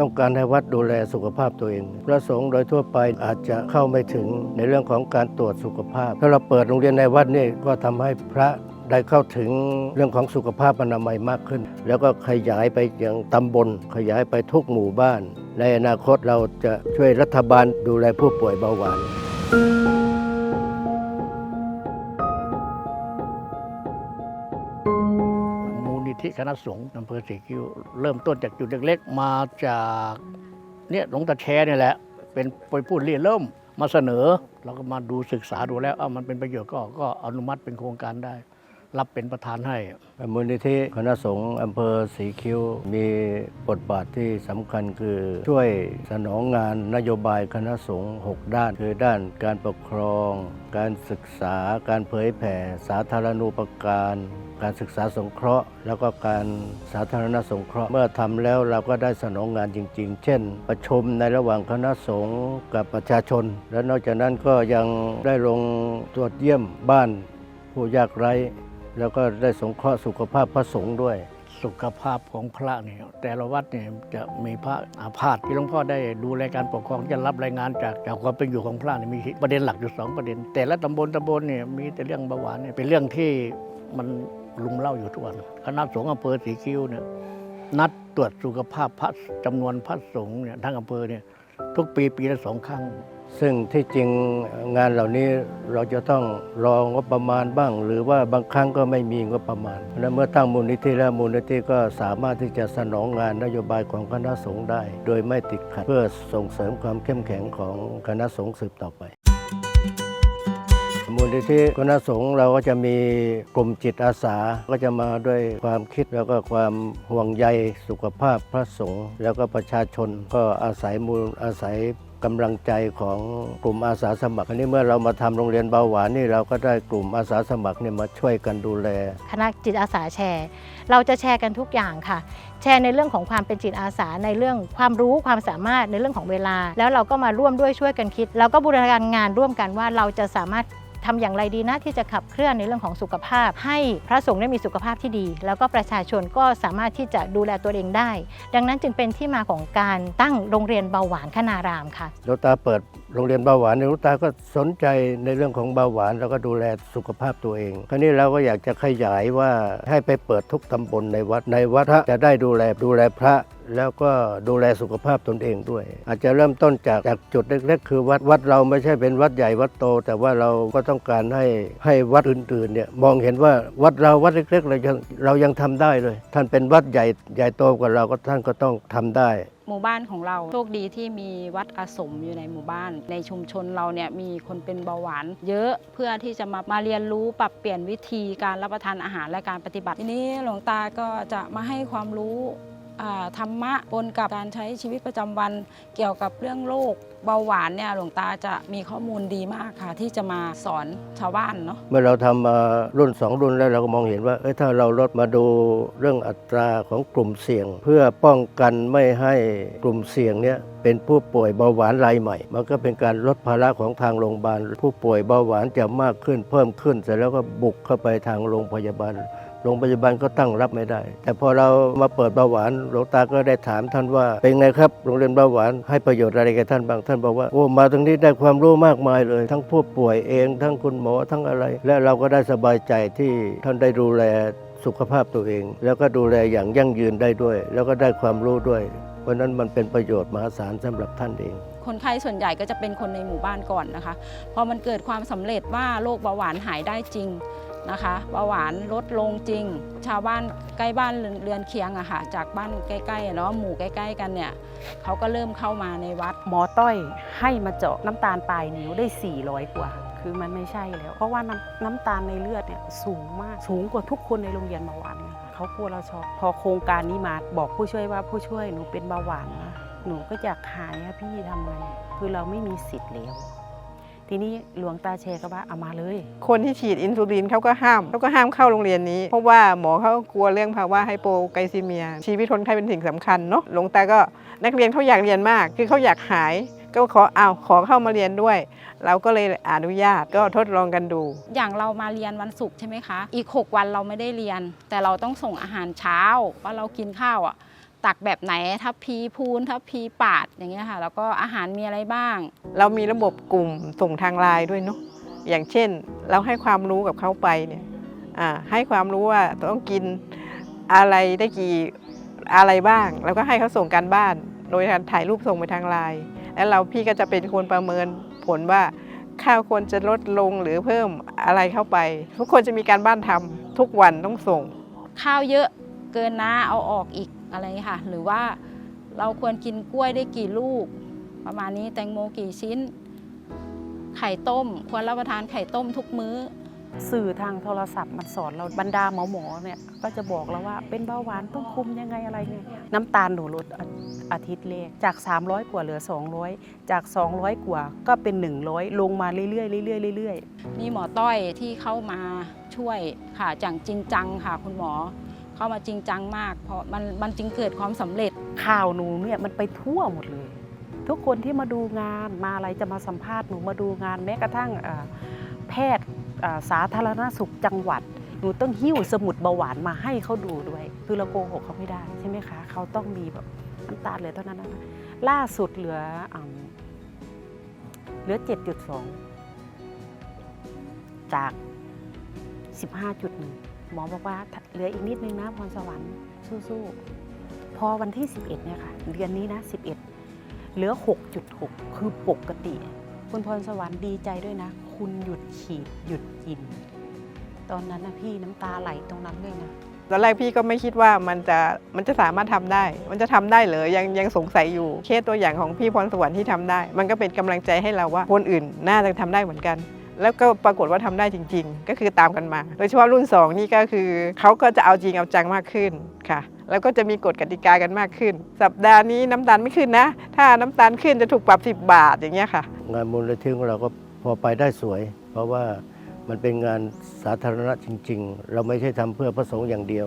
ต้องการให้วัดดูแลสุขภาพตัวเอง พระสงฆ์โดยทั่วไปอาจจะเข้าไม่ถึงในเรื่องของการตรวจสุขภาพ ถ้าเราเปิดโรงเรียนในวัดนี่ก็ทำให้พระได้เข้าถึงเรื่องของสุขภาพอนามัยมากขึ้น แล้วก็ขยายไปยังตำบล ขยายไปทุกหมู่บ้าน ในอนาคตเราจะช่วยรัฐบาลดูแลผู้ป่วยเบาหวาน คณะสงฆ์อำเภอสีคิ้วเริ่มต้นจากจุดเล็กๆ มาจากเนี่ยหลวงตาแชเนี่ยแหละ เป็นไปพูดเรี่ยเริ่มมาเสนอ เราก็มาดูศึกษาดูแล้วเอ้ามันเป็นประโยชน์ก็ก็อนุมัติเป็นโครงการได้ รับเป็นประธานให้มูลนิธิคณะสงฆ์อำเภอสีคิ้ว มีบทบาทที่สำคัญคือช่วยสนองงานนโยบายคณะสงฆ์6ด้าน คือด้านการปกครอง การศึกษาการเผยแผ่สาธารณูปการ การศึกษาสงเคราะห์ แล้วก็การสาธารณสงเคราะห์เมื่อทำแล้วเราก็ได้สนองงานจริง ๆ เช่น ประชุมในระหว่างคณะสงฆ์กับประชาชน และนอกจากนั้นก็ยังได้ลงตรวจเยี่ยมบ้านผู้ยากไร้ แล้วก็ได้สงเคราะห์สุขภาพพระสงฆ์ด้วย สุขภาพของพระเนี่ยแต่ละวัดเนี่ยจะมีพระอาพาธที่หลวงพ่อได้ดูแลการปกครองจะรับรายงานจากจากความเป็นอยู่ของพระเนี่ยมีประเด็นหลักอยู่สองประเด็น แต่ละตำบลตำบลเนี่ยมีแต่เรื่องเบาหวานเนี่ยเป็นเรื่องที่มันลุมเล่าอยู่ทุกวันคณะสงฆ์อำเภอสีคิ้วเนี่ยนัดตรวจสุขภาพพระจำนวนพระสงฆ์เนี่ยทั้งอำเภอเนี่ยทุกปีปีละสองครั้ง ซึ่งที่จริงงานเหล่านี้เราจะต้องรองงบประมาณบ้าง หรือว่าบางครั้งก็ไม่มีงบประมาณและเมื่อตั้งมูลนิธิแล้วมูลนิธิก็สามารถที่จะสนองงานนโยบายของคณะสงฆ์ได้ โดยไม่ติดขัดเพื่อส่งเสริมความเข้มแข็งของคณะสงฆ์สืบต่อไปมูลนิธิคณะสงฆ์เราก็จะมีกลุ่มจิตอาสาก็จะมาด้วยความคิดแล้วก็ความห่วงใยสุขภาพพระสงฆ์แล้วก็ประชาชนก็อาศัยมูลอาศัย กำลังใจของกลุ่มอาสาสมัครอันนี้เมื่อเรามาทำโรงเรียนเบาหวานนี่เราก็ได้กลุ่มอาสาสมัครเนี่ยมาช่วยกันดูแล คณะจิตอาสาแชร์ เราจะแชร์กันทุกอย่างค่ะ แชร์ในเรื่องของความเป็นจิตอาสาในเรื่องความรู้ความสามารถในเรื่องของเวลา แล้วเราก็มาร่วมด้วยช่วยกันคิด แล้วก็บูรณาการงานร่วมกันว่าเราจะสามารถ ทำอย่างไรดีนะที่จะขับเคลื่อนในเรื่องของสุขภาพ ให้พระสงฆ์ได้มีสุขภาพที่ดี แล้วก็ประชาชนก็สามารถที่จะดูแลตัวเองได้ ดังนั้นจึงเป็นที่มาของการตั้งโรงเรียนเบาหวานคณารามค่ะโลตาเปิด โรงเรียนเบาหวานเนี่ยลวงตาก็สนใจในเรื่องของเบาหวาน แล้วก็ดูแลสุขภาพตัวเอง คราวนี้เราก็อยากจะขยายว่าให้ไปเปิดทุกตำบลในวัดในวัดพระจะได้ดูแลดูแลพระแล้วก็ดูแลสุขภาพตนเองด้วย อาจจะเริ่มต้นจากจากจุดเล็กๆ คือวัดวัดเราไม่ใช่เป็นวัดใหญ่วัดโต แต่ว่าเราก็ต้องการให้ให้วัดอื่นๆเนี่ยมองเห็นว่าวัดเราวัดเล็กๆเรายังเรายังทำได้เลย ท่านเป็นวัดใหญ่ใหญ่โตกว่าเราก็ท่านก็ต้องทำได้ หมู่บ้านของเราโชคดีที่มีวัดอาสมอยู่ในหมู่บ้าน ในชุมชนเราเนี่ยมีคนเป็นเบาหวาน เยอะเพื่อที่จะมามาเรียนรู้ปรับเปลี่ยนวิธีการรับประทานอาหารและการปฏิบัติทีนี้หลวงตาก็จะมาให้ความรู้ ธรรมะปนกับการใช้ชีวิตประจำวัน เกี่ยวกับเรื่องโรคเบาหวานเนี่ยหลวงตาจะมีข้อมูลดีมากค่ะ ที่จะมาสอนชาวบ้านเนาะเมื่อเราทำมารุ่น 2 รุ่นแล้วเราก็มองเห็นว่าเอ้ยถ้าเราลดมาดูเรื่องอัตราของกลุ่มเสี่ยง เพื่อป้องกันไม่ให้กลุ่มเสี่ยงเนี้ยเป็นผู้ป่วยเบาหวานรายใหม่ มันก็เป็นการลดภาระของทางโรงพยาบาล ผู้ป่วยเบาหวานจะมากขึ้นเพิ่มขึ้นเสร็จแล้วก็บุกเข้าไปทางโรงพยาบาล โรงพยาบาลก็ตั้งรับไม่ได้ แต่พอเรามาเปิดเบาหวานหลวงตาก็ได้ถามท่านว่า เป็นไงครับโรงเรียนเบาหวานให้ประโยชน์อะไรแก่ท่านบ้างท่านบอกว่าโอ้มาตรงนี้ได้ความรู้มากมายเลย ทั้งผู้ป่วยเอง ทั้งคุณหมอทั้งอะไร และเราก็ได้สบายใจที่ท่านได้ดูแลสุขภาพตัวเอง แล้วก็ดูแลอย่างยั่งยืนได้ด้วย แล้วก็ได้ความรู้ด้วยเพราะฉะนั้นมันเป็นประโยชน์มหาศาลสำหรับท่านเอง คนไข้ส่วนใหญ่ก็จะเป็นคนในหมู่บ้านก่อนนะคะ พอมันเกิดความสำเร็จว่าโรคเบาหวานหายได้จริง นะคะเบาหวานลดลงจริง ชาวบ้านใกล้บ้านเรือนเคียงอะค่ะจากบ้านใกล้ๆเนาะหมู่ใกล้ๆกันเนี่ยเขาก็เริ่มเข้ามาในวัด หมอต้อยให้มาเจาะน้ำตาลปลายนิ้วได้ 400 กว่า คือมันไม่ใช่แล้ว เพราะว่าน้ำน้ำตาลในเลือดเนี่ยสูงมากสูงกว่าทุกคนในโรงเรียนเบาหวานเนี่ยค่ะเขากลัวเราช็อกพอโครงการนี้มาบอกผู้ช่วยว่าผู้ช่วยหนูเป็นเบาหวานนะหนูก็อยากหายอะพี่ทำไงคือเราไม่มีสิทธิ์แล้ว ทีนี้หลวงตาเชก็ว่าเอามาเลย คนที่ฉีดอินซูลินเขาก็ห้ามเขาก็ห้ามเข้าโรงเรียนนี้ เพราะว่าหมอเขากลัวเรื่องภาวะไฮโปไกลซีเมีย ชีวิตคนไข้เป็นสิ่งสำคัญเนาะหลวงตาก็นักเรียนเขาอยากเรียนมาก คือเขาอยากหายก็ขอเอาขอเข้ามาเรียนด้วย เราก็เลยอนุญาตก็ทดลองกันดู อย่างเรามาเรียนวันศุกร์ใช่ไหมคะ อีก 6 วันเราไม่ได้เรียน แต่เราต้องส่งอาหารเช้าว่าเรากินข้าวอะ่ะ ตักแบบไหนทัพพีพูนทัพพีปาดอย่างเงี้ยค่ะแล้วก็อาหารมีอะไรบ้าง เรามีระบบกลุ่มส่งทางไลน์ด้วยเนาะอย่างเช่น เราให้ความรู้กับเขาไปเนี่ยอ่าให้ความรู้ว่าต้องกินอะไรได้กี่อะไรบ้าง แล้วก็ให้เขาส่งการบ้าน โดยการถ่ายรูปส่งไปทางไลน์แล้วเราพี่ก็จะเป็นคนประเมินผลว่าข้าวควรจะลดลงหรือเพิ่มอะไรเข้าไป ทุกคนจะมีการบ้านทำทุกวันต้องส่ง ข้าวเยอะเกินนะเอาออกอีก อะไรอย่างเงี้ยค่ะ หรือว่าเราควรกินกล้วยได้กี่ลูก ประมาณนี้แตงโมกี่ชิ้น ไข่ต้ม ควรรับประทานไข่ต้มทุกมื้อ สื่อทางโทรศัพท์มันสอนเราบรรดาหมอหมอๆเนี่ยก็จะบอกเราว่าเป็นเบาหวานต้องคุมยังไงอะไรเนี่ยน้ำตาลหนูลดอาอาทิตย์แรกจาก 300 กว่าเหลือ 200 จาก 200 กว่าก็เป็น 100 ลงมาเรื่อยๆเรื่อยๆเรื่อยๆมีหมอต้อยที่เข้ามาช่วยค่ะจังจริงจังค่ะคุณหมอ เข้ามาจริงจังมาก เพราะมันมันจึงเกิดความสำเร็จข่าวหนูเนี่ยมันไปทั่วหมดเลย ทุกคนที่มาดูงานมาอะไรจะมาสัมภาษณ์หนูมาดูงานแม้กระทั่งแพทย์สาธารณสุขจังหวัด หนูต้องหิ้วสมุดเบาหวานมาให้เขาดูด้วย คือเราโกหกเขาไม่ได้ใช่ไหมคะ เขาต้องมีแบบน้ำตาลเลือเท่านั้นนะล่าสุดเหลืออเหลือ 7.2 จาก 15.1 หมอบอกว่าเหลืออีกนิดนึงนะพรสวรรค์สู้ๆพอวันที่ 11เนี่ยค่ะเดือนนี้นะ 11 เหลือ 6.6 คือปกติ คุณพรสวรรค์ดีใจด้วยนะ คุณหยุดฉีดหยุดกิน ตอนนั้นนะพี่น้ำตาไหลตรงนั้นเลยนะตอนแรกพี่ก็ไม่คิดว่ามันจะมันจะสามารถทำได้ มันจะทำได้เหรอยังยังสงสัยอยู่เคสตัวอย่างของพี่พรสวรรค์ที่ทำได้ มันก็เป็นกำลังใจให้เราว่าคนอื่นน่าจะทำได้เหมือนกัน แล้วก็ปรากฏว่าทำได้จริง ๆ ก็คือตามกันมา โดยเฉพาะรุ่น 2 นี่ก็คือเขาก็จะเอาจริงเอาจังมากขึ้นค่ะ แล้วก็จะมีกฎกติกากันมากขึ้น สัปดาห์นี้น้ำตาลไม่ขึ้นนะ ถ้าน้ำตาลขึ้นจะถูกปรับ 10 บาทอย่างเงี้ยค่ะ งานมูลนิธิของเราก็พอไปได้สวย เพราะว่ามันเป็นงานสาธารณะจริง ๆ เราไม่ใช่ทำเพื่อพระสงฆ์อย่างเดียว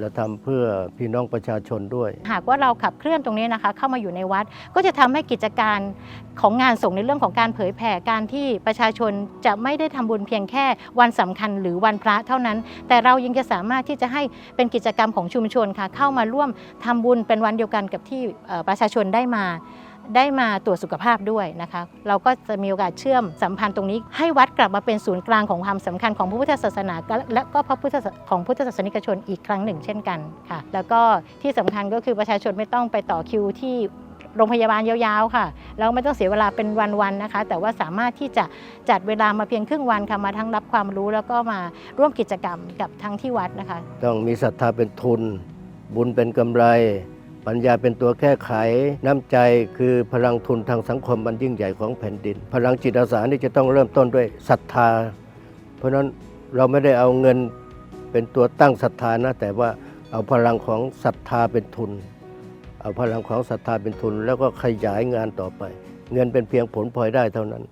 เราทำเพื่อพี่น้องประชาชนด้วย หากว่าเราขับเคลื่อนตรงนี้นะคะ เข้ามาอยู่ในวัดก็จะทำให้กิจการของงานส่งในเรื่องของการเผยแผ่การที่ประชาชนจะไม่ได้ทำบุญเพียงแค่วันสำคัญหรือวันพระเท่านั้น แต่เรายังจะสามารถที่จะให้เป็นกิจกรรมของชุมชนค่ะ เข้ามาร่วมทำบุญเป็นวันเดียวกันกับที่ประชาชนได้มา ได้มาตรวจสุขภาพด้วยนะคะ เราก็จะมีโอกาสเชื่อมสัมพันธ์ตรงนี้ ให้วัดกลับมาเป็นศูนย์กลางของความสำคัญของพระพุทธศาสนา และก็พระพุทธของพุทธศาสนิกชนอีกครั้งหนึ่งเช่นกันค่ะ แล้วก็ที่สำคัญก็คือประชาชนไม่ต้องไปต่อคิวที่โรงพยาบาลยาวๆค่ะแล้วไม่ต้องเสียเวลาเป็นวันๆนะคะ แต่ว่าสามารถที่จะจัดเวลามาเพียงครึ่งวันค่ะมาทั้งรับความรู้แล้วก็มาร่วมกิจกรรมกับทั้งที่วัดนะคะ ต้องมีศรัทธาเป็นทุน บุญเป็นกำไร ปัญญาเป็นตัวแก้ไข น้ำใจคือพลังทุนทางสังคมมันยิ่งใหญ่ของแผ่นดิน พลังจิตอาสานี่จะต้องเริ่มต้นด้วยศรัทธา เพราะนั้นเราไม่ได้เอาเงินเป็นตัวตั้งศรัทธานะ แต่ว่าเอาพลังของศรัทธาเป็นทุน เอาพลังของศรัทธาเป็นทุน แล้วก็ขยายงานต่อไป เงินเป็นเพียงผลพลอยได้เท่านั้น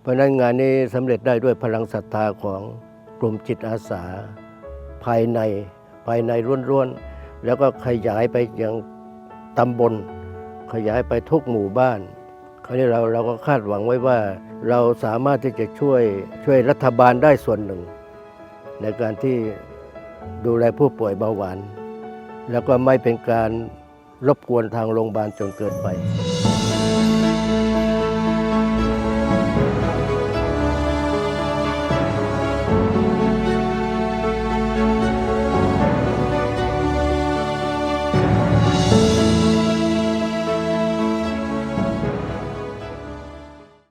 เพราะนั้นงานนี้สำเร็จได้ด้วยพลังศรัทธาของกลุ่มจิตอาสา ภายในภายในล้วนๆ แล้วก็ขยายไปยังตำบล ขยายไปทุกหมู่บ้านคราวนี้เราเราก็คาดหวังไว้ว่า เราสามารถที่จะช่วยช่วยรัฐบาลได้ส่วนหนึ่ง ในการที่ดูแลผู้ป่วยเบาหวาน แล้วก็ไม่เป็นการรบกวนทางโรงพยาบาลจนเกินไป